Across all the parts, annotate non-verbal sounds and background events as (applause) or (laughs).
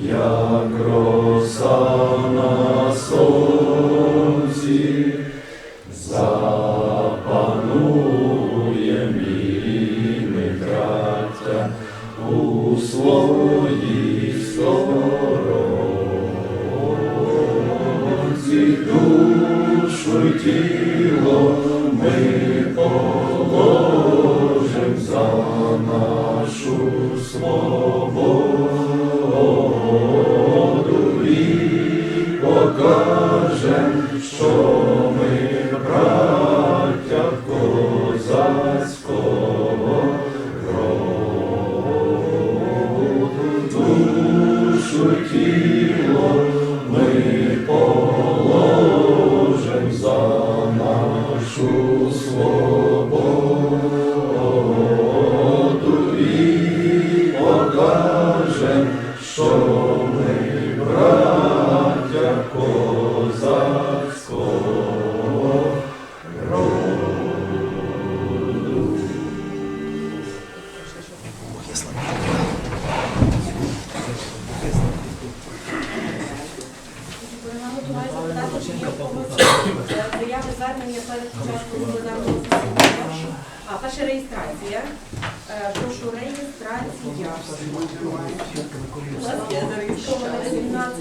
Як засідання. А, перша реєстрація. Е, Прошу реєстрація. У нас є зареєстровано 17,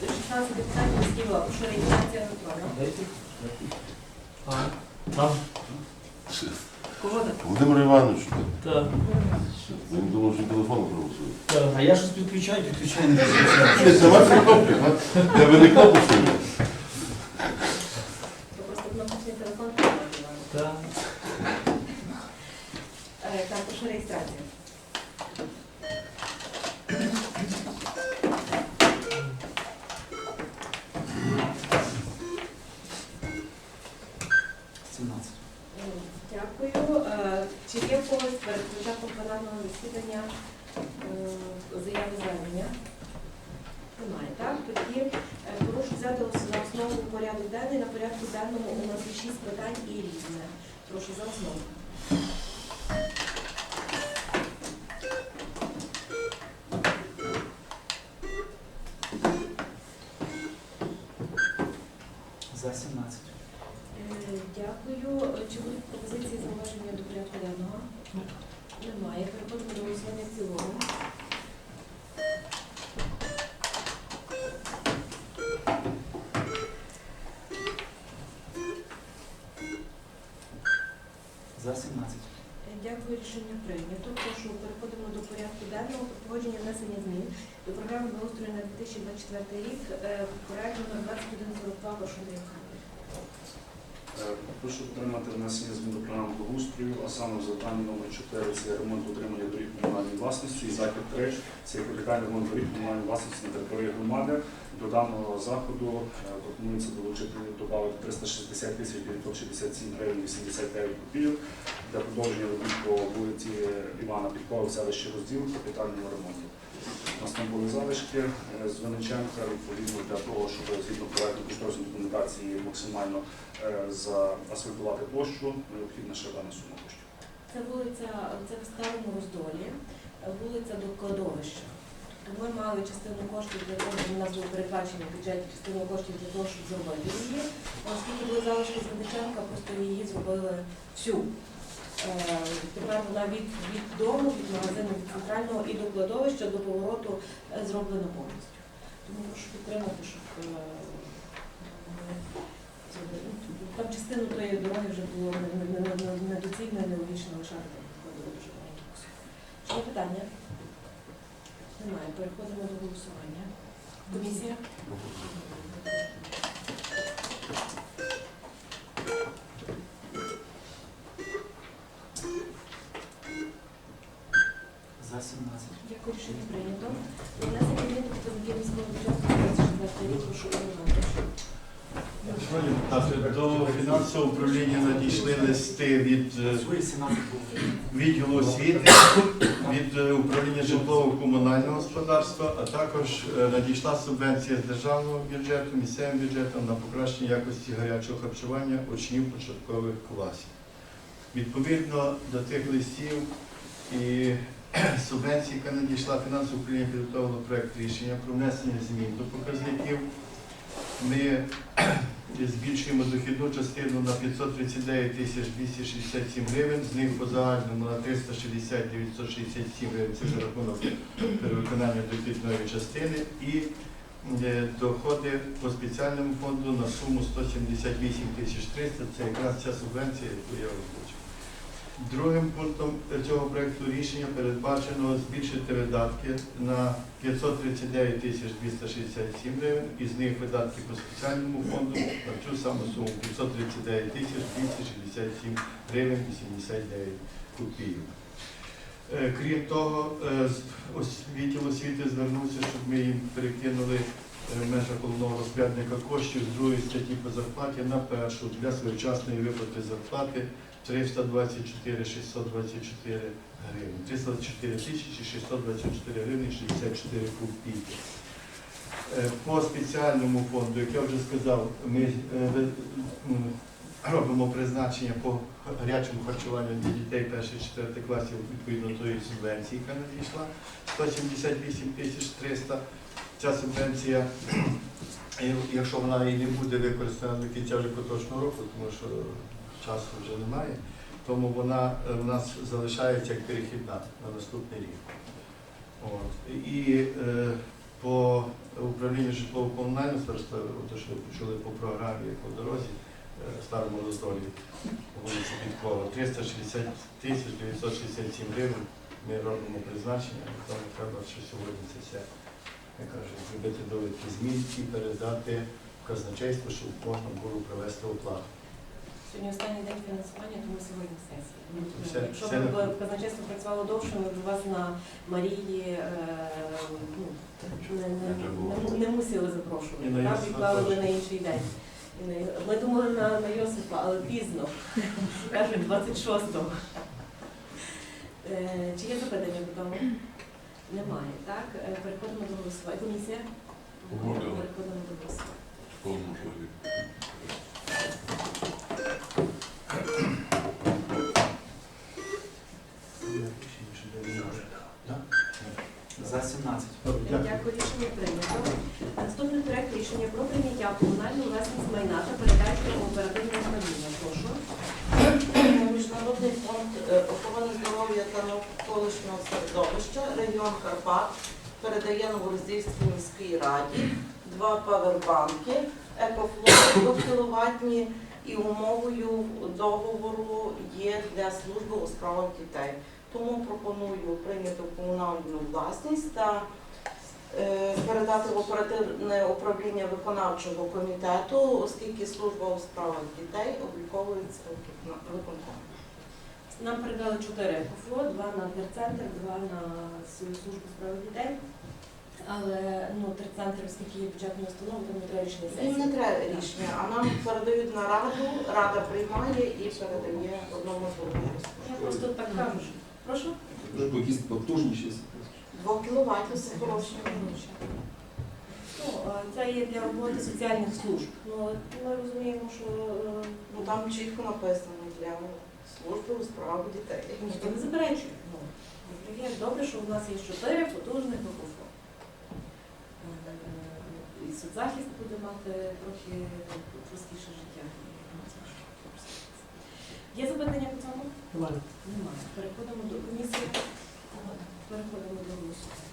16 депутатів міський голова. Прошу реєстрація. Там? Кого? Володимир Іванович, Так. він думав, що телефон проголосує. Так. А я щось підключаю, підключаю, не підключаю. Сама ці кнопки, а? Я би не кнопку сильно. То просто кнопочний телефон. Так. Е, Е, Дякую. Е, Чи є в когось перед початком пленарного засідання е, заяви звернення? Немає, так? Тоді е, прошу взяти за основу порядок денний. На порядку денному у нас є шість питань і різне. Прошу за основу. За 17. Е, Дякую. Е, Чи будуть пропозиції зауваження до порядку денного? Немає. Переходимо до голосування в цілому. За 17. Е, Дякую, рішення прийнято. Прошу переходимо до порядку денного про погодження внесення змін до програми благоустрою на 2024 рік. Е, Проект номер 2142 прошу Андрійка. Е, Прошу підтримати внесення змін до програми благоустрою, а саме в завданні номер 4 це ремонт утримання доріг комунальної власності, і захід 3 це капітальний ремонт доріг комунальної власності на території громади. До даного заходу е, пропонується долучити додати 360 тисяч 967 гривень 89 копійок для продовження робіт по вулиці Івана Підкова в селищі розділ капітальному ремонту. У нас там були залишки е, з Винниченка, відповідно для того, щоб згідно проекту кошторисної документації максимально е, заасфальтувати площу, необхідна ще дана сума коштів. Це вулиця, це в старому роздолі, вулиця до кладовища. Ми мали частину коштів для того, у нас було передбачено в бюджеті частину коштів для того, щоб зробити її. Оскільки були залишки з Винниченка, просто її зробили всю. Е, Тепер вона від, від дому, від магазину, від центрального і до кладовища, до повороту е, зроблена повністю. Тому прошу підтримати, щоб е, зробили. Ну, Там частину тої дороги вже було не- не- не- не- недоцільно нелогічно лишати кусок. Питання? Немає. Переходимо до голосування. Комісія? За 17. Дякую, рішення прийнято. Внесення змін до показників міського бюджету на 24 рік. Прошу голосувати. Шановні депутати, до фінансового управління надійшли листи від е, Свої 17 було. відділу освіти, від е, управління житлово-комунального господарства, а також е, надійшла субвенція з державного бюджету, місцевим бюджетом на покращення якості гарячого харчування учнів початкових класів. Відповідно до тих листів і субвенції, яка надійшла фінансово управління підготовлено проект рішення про внесення змін до показників. Ми збільшуємо дохідну частину на 539 тисяч 267 гривень, з них по загальному на 360 967 гривень, це за рахунок перевиконання дохідної частини. І е, доходи по спеціальному фонду на суму 178 тисяч 300. Це якраз ця субвенція, яку я озвучив. Другим пунктом цього проекту рішення передбачено збільшити видатки на 539 тисяч 267 гривень, із них видатки по спеціальному фонду на цю саму суму 539 тисяч 267 гривень 89 копійок. Е, Крім того, е, відділ освіти звернувся, щоб ми їм перекинули е, в межах головного розпорядника коштів з другої статті по зарплаті на першу для своєчасної виплати зарплати 324 624 гривні. 324 тисячі 624 гривні 64 копійки. Е, По спеціальному фонду, як я вже сказав, ми е, робимо призначення по гарячому харчуванню для дітей перших 4 класів відповідно тої субвенції, яка надійшла 178 тисяч 300. Ця субвенція, (clears throat) якщо вона і не буде використана до кінця вже поточного року, тому що часу вже немає, тому вона е, в нас залишається як перехідна на наступний рік. От. І е, по управлінню житлово-комунального староста, те, що ви почули по програмі по дорозі, е, старому роздолі вулиці Підкова, 360 тисяч 967 гривень. Ми робимо призначення, тому треба ще сьогодні це все, я кажу, зробити довідки змін і передати в казначейство, щоб можна було провести оплату. Сьогодні останній день фінансування, тому сьогодні сесія. Все- Якщо все б не- казначейство працювало довше, ми б вас на Марії е, ну, не, не, не, не мусили запрошувати. І на Так, Йосипа відклали би теж. на інший день. І на- Ми думали на, на Йосипа, але пізно. (laughs) Кажуть, 26-го. Е, Чи є запитання по тому? Немає, так? Е, Переходимо до голосування. Комісія? Погодила. Переходимо до голосування. В повному проект рішення про прийняття в комунальну власність майна та передачу в управління. Прошу. Міжнародний фонд е, охорони здоров'я та навколишнього середовища регіон Карпат передає Новороздільській міській раді два павербанки екофлот 2 кіловатні і умовою договору є для служби у справах дітей. Тому пропоную прийняти комунальну власність та е, Е, передати в оперативне управління виконавчого комітету, оскільки служба у справах дітей обліковується виконком. Нам передали чотири ФО, два на терцентр, два на службу справ дітей. Але ну, терцентр, оскільки є бюджетна установа, тому не треба рішення сесії. Їм не треба рішення, а нам передають на раду, рада приймає і передає одному з Я просто так кажу. Прошу? Потужнішість. 2 кВт хороше. Ну, е, Це є для роботи соціальних служб. Ну, Ми розуміємо, що е, ну, там чітко написано для служби у справах дітей. Ну, Ніхто не заперечує. Ну, добре, що в нас є чотири потужних мікрофони. Е, і соцзахист буде мати трохи простіше життя. Є запитання по цьому? Немає. Немає. Переходимо до комісії. Переходимо до голосування.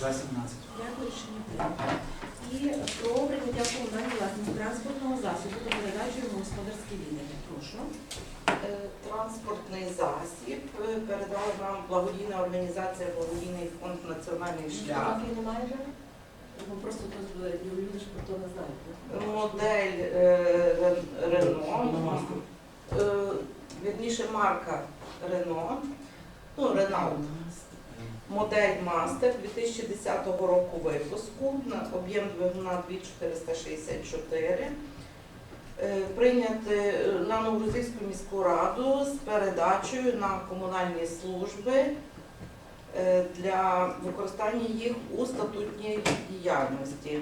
За 17. Дякую, рішення прийнято. І про прийняття в комунальну власність транспортного засобу та передачу його в господарське віддання. Прошу. Е, Транспортний засіб е, передала нам благодійна організація Благодійний фонд Національний шлях. Немає вже? Ну, просто то е, люди ж про то не знають. Модель е, Рено, е, вірніше марка Рено, ну Ренаулт. Модель Мастер 2010 року випуску на об'єм двигуна 2464. Е, Прийняти е, на Новороссийську міську раду з передачею на комунальні служби для використання їх у статутній діяльності.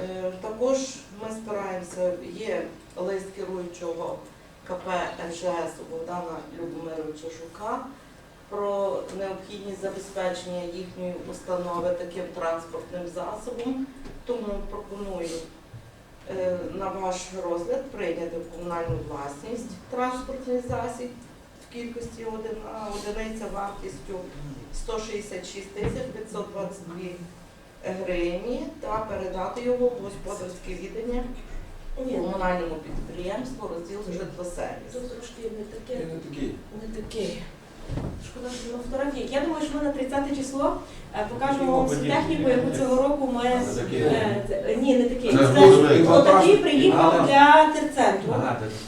Е, Також ми спираємося, є лист керуючого КП МЖС Богдана Любомировича Жука про необхідність забезпечення їхньої установи таким транспортним засобом. Тому пропоную е, на ваш розгляд прийняти в комунальну власність транспортний засіб в кількості одиниця вартістю 166 тисяч 522 гривні та передати його в господарське відання комунальному підприємству розділ житлосервіс. Тут трошки не таке. Не такий. Шкода, що на фотографії. Я думаю, що ми на 30 число е, покажемо вам всю техніку, яку цього року ми. Не такі. е, це- Ні, не такий. Це Отакий приїхав для терцентру.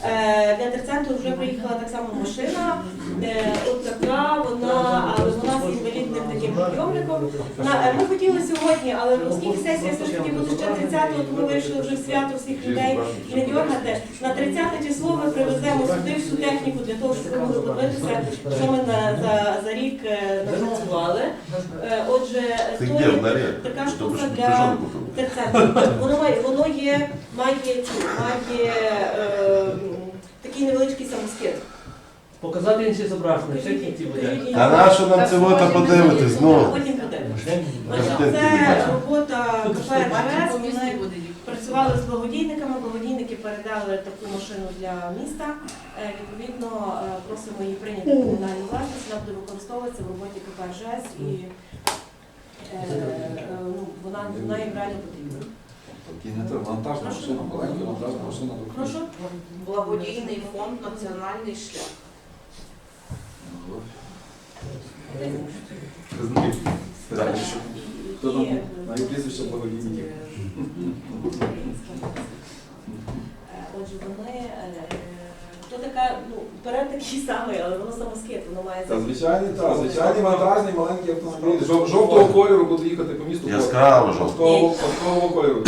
Е, Для терцентру вже приїхала так само машина. Е, От така вона, але вона з інвалідним таким підйомником. Е, Ми хотіли сьогодні, але оскільки сесія все ж таки буде ще 30-го, то ми вирішили вже в свято всіх людей не дергати. На 30 число ми привеземо сюди всю техніку для того, щоб ви могли подивитися, що ми на, за, за рік е, напрацювали. Отже, то є така Тобто, штука для терцентру. Воно воно є, має, має е, такий невеличкий самоскид. Показати інші зображення, ще кінці буде. Та на що нам це вота подивитись? Ну, потім подивимося. Отже, Це робота КП. Вони буде працювали з благодійниками. Благодійники передали таку машину для міста. Е, Відповідно, е, просимо її прийняти в комунальну власність. Вона буде використовуватися в роботі КП «РЖС» і е, е, ну, вона, вона їм реально потрібна. Не треба. Вантажна машина, маленька вантажна машина. Прошу. Благодійний фонд Національний шлях. Ти знаєш? Так, що? Хто там? Має прізвище Отже, вони е, то така, ну, перед такий самий, але воно самоскид, воно має Та звичайні, та, звичайні вантажні маленькі автомобілі. Жов- Жовтого кольору будуть їхати по місту. яскраво жовто. Жовтого жовтого кольору.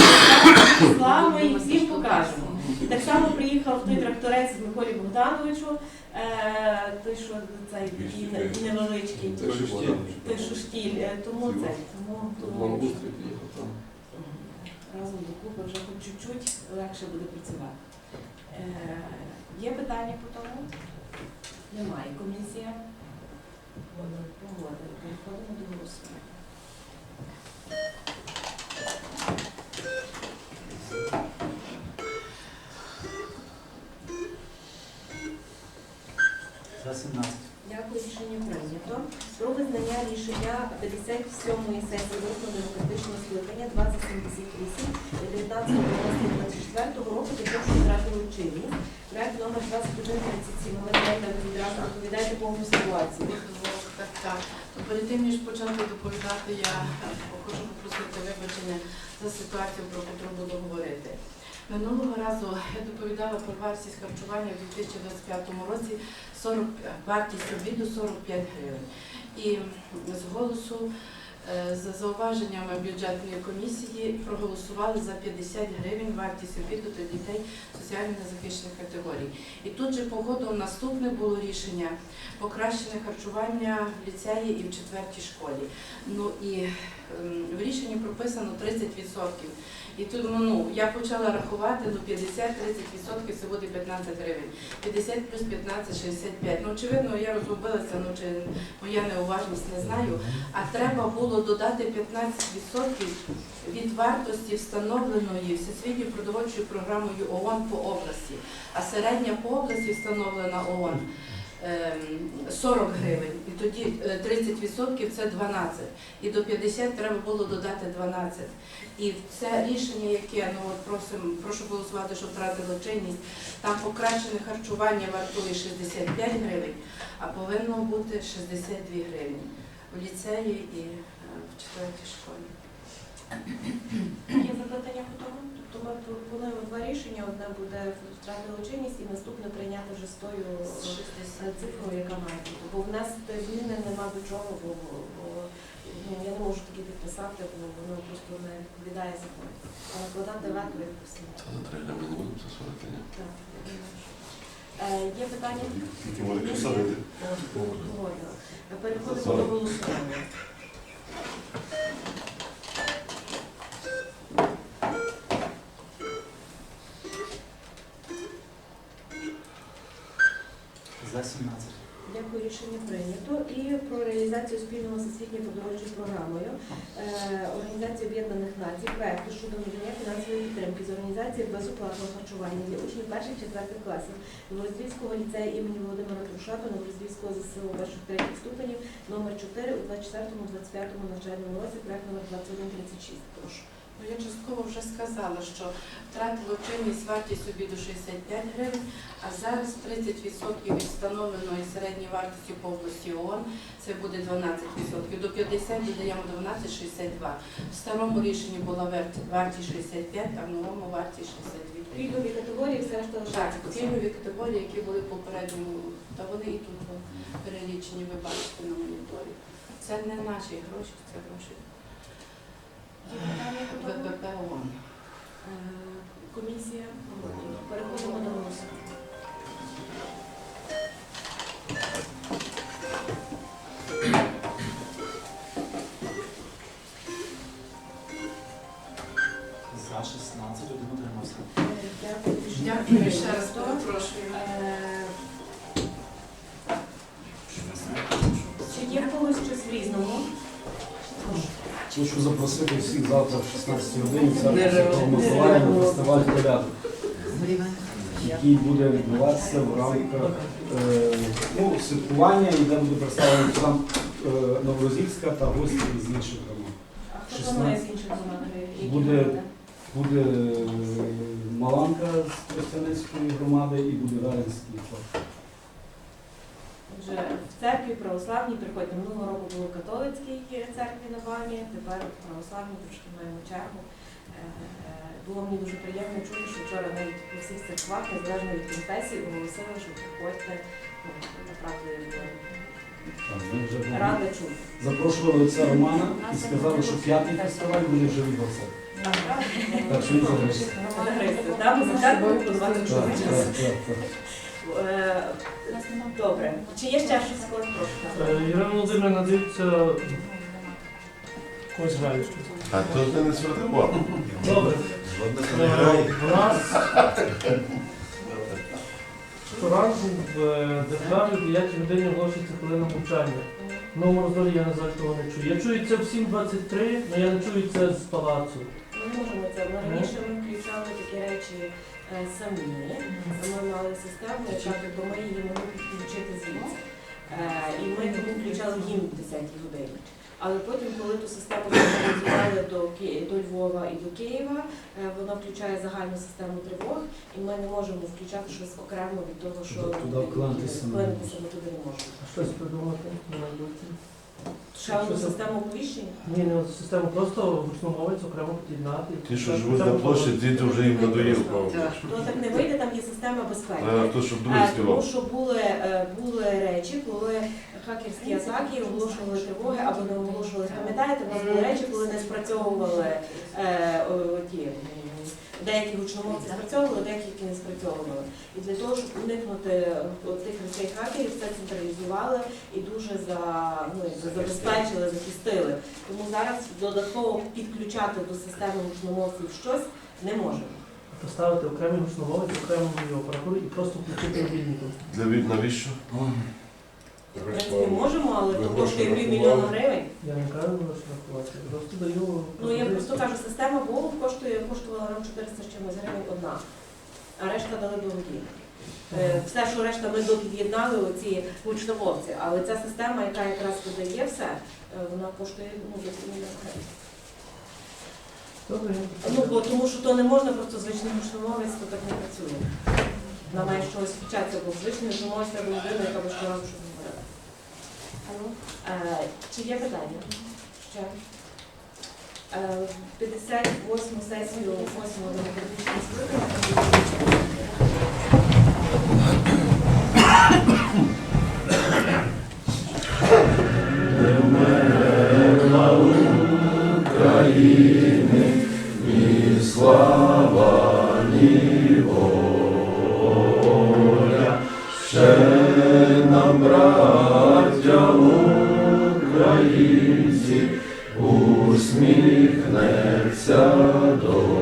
ми їх всім покажемо. Так само приїхав той тракторець з Миколі Богдановичу, е, той, що цей не- невеличкий, Це що той, що штіль, Е, тому це, тому Тут тому благоустрій приїхав там. разом докупи вже хоч чуть-чуть легше буде працювати. Е, Є питання по тому? Немає. Комісія погодила. Переходимо до голосування. За 17. Дякую, рішення прийнято. Про визнання рішення 57-ї сесії Верховного демократичного скликання 2078 від 19.12.24 року для того, втратили чинність. Проект номер 2137. Олег Леонідович, відразу доповідайте повну ситуацію. Так, так. Перед тим, ніж почати доповідати, я е, хочу попросити вибачення за ситуацію, про яку буду говорити. Минулого разу я доповідала про вартість харчування у 2025 році 40, вартість обіду 45 гривень. І з голосу е, за зауваженнями бюджетної комісії проголосували за 50 гривень вартість обіду для дітей соціально незахищених категорій. І тут же погодом наступне було рішення покращене харчування в ліцеї і в четвертій школі. Ну і ем, в рішенні прописано 30%. І тут ну, я почала рахувати, ну 50-30% це буде 15 гривень. 50 плюс 15 65. Ну, очевидно, я розгубилася, ну чи моя неуважність не знаю. А треба було додати 15% від вартості встановленої Всесвітньою продовольчою програмою ООН по області. А середня по області встановлена ООН 40 гривень, і тоді е, 30% це 12. І до 50 треба було додати 12. І це рішення, яке ну от просимо, прошу голосувати, щоб втратило чинність. Там покращене харчування вартує 65 гривень, а повинно бути 62 гривні в ліцеї і е, в четвертій школі. Є по тому? Тобто ми пропонуємо два рішення. Одне буде втратило чинність і наступне прийняти вже з тою е, цифрою, яка має бути. Бо в нас зміни нема до чого, бо, бо ну, я не можу такі підписати, бо воно просто не відповідає закону. А накладати вето як постійно. Це за три гривні не будемо засувати, ні? Так. Е, Є питання? Посадити. Переходимо до голосування. За 17. Дякую, рішення прийнято. І про реалізацію спільного з освітньою подорожчою програмою е, Організації Об'єднаних Націй проекту щодо надання фінансової підтримки з організації безоплатного харчування для учнів перших четвертих класів Новороздільського ліцею імені Володимира Трушата, Новороздільського ЗСУ перших третіх ступенів номер 4 у 24-25 навчальному році, проект номер 2136. Прошу. Ну, я частково вже сказала, що втратило чинність вартість обіду 65 гривень, а зараз 30% від встановленої середньої вартості по області ООН, це буде 12%. До 50 додаємо 12,62. В старому рішенні була вартість 65, а в новому вартість 62. Пільгові категорії все решта Так, лишається. собі. цільові категорії, які були попередньому, та вони і тут перелічені, ви бачите на моніторі. Це не наші гроші, це гроші Комісія. Переходимо до голосу. Запросити всіх завтра в 16 годині це голосування фестиваль порядок, який буде відбуватися в рамках е, ну, святкування, і де буде представлено сам е, Новорозівська та гості з інших громад. 16. планує з інших команд? Які Буде- Буде е, Маланка з Тростянецької громади і буде Даринський хор. Отже, в церкві православній приходьте. Минулого року було в католицькій церкві на Бамі, тепер в православній трошки маємо чергу. Е, е, Було мені дуже приємно чути, що вчора навіть по всіх церквах, незалежно від конфесій, оголосили, що приходьте. Ну, Направду рада чути. запрошували отця Романа і сказали, що п'ятий фестиваль буде вже в Горсет. Так що він загрузить. Загризти, так? За церквою по 20 Так, чоловік. так, так, так. Добре. Чи є ще щось когось прошу? Ірина Володимирівна, дивіться, когось грає щось. А то ти не святимо. Добре. У нас щоранку в державі в 9 годині оголошується хвилина мовчання. В новому роздолі я, на жаль, того не чую. Я чую це в 7.23, але я не чую це з палацу. Ми можемо це. Раніше ми включали такі речі самі. Ми мали систему, яка ми її могли підключити звідси. Е, І ми тому включали їм 10 годині. Але потім, коли ту систему організували до, до Львова і до Києва, е, вона включає загальну систему тривог, і ми не можемо включати щось окремо від того, що Туди вклинитися ми туди не можемо. А щось придумати на майбутнє? Ще одну систему оповіщення. Ні, не систему просто гучномовець окремо під'єднати. Ті, що живуть на площі, діти вже їм надоїв. То так не вийде, там є система безпеки. То, щоб Е, Тому співав. що були, е, були речі, коли хакерські атаки оголошували тривоги або не оголошували. Пам'ятаєте, у нас були речі, коли не спрацьовували е, о- ті. Деякі гучномовці спрацьовували, деякі не спрацьовували. І для того, щоб уникнути тих речей хакерів, все централізували і дуже за, ну, забезпечили, захистили. Тому зараз додатково підключати до системи гучномовців щось не можемо. Поставити окремий гучномовець, окрему апаратуру і просто включити. Для навіщо? Принципі, можемо, але то коштує півмільйона гривень. Я не кажу, що рахувати. Просто даю. Ну я просто кажу, система Богу коштує коштувала нам 400 з чимось гривень одна, а решта дали благодійно. Е, Все, що решта ми допід'єднали оці гучномовці, але ця система, яка якраз видає все, е, вона коштує ну, десь мільйон гривень. Добре. Ну, бо тому що то не можна просто звичний гучномовець, то так не працює. Вона має щось вчатися, бо звичний гучномовець треба людина, яка щоразу щось Чи є питання? Ще? Е, 58 сесію 8 демократичного скликання. Наші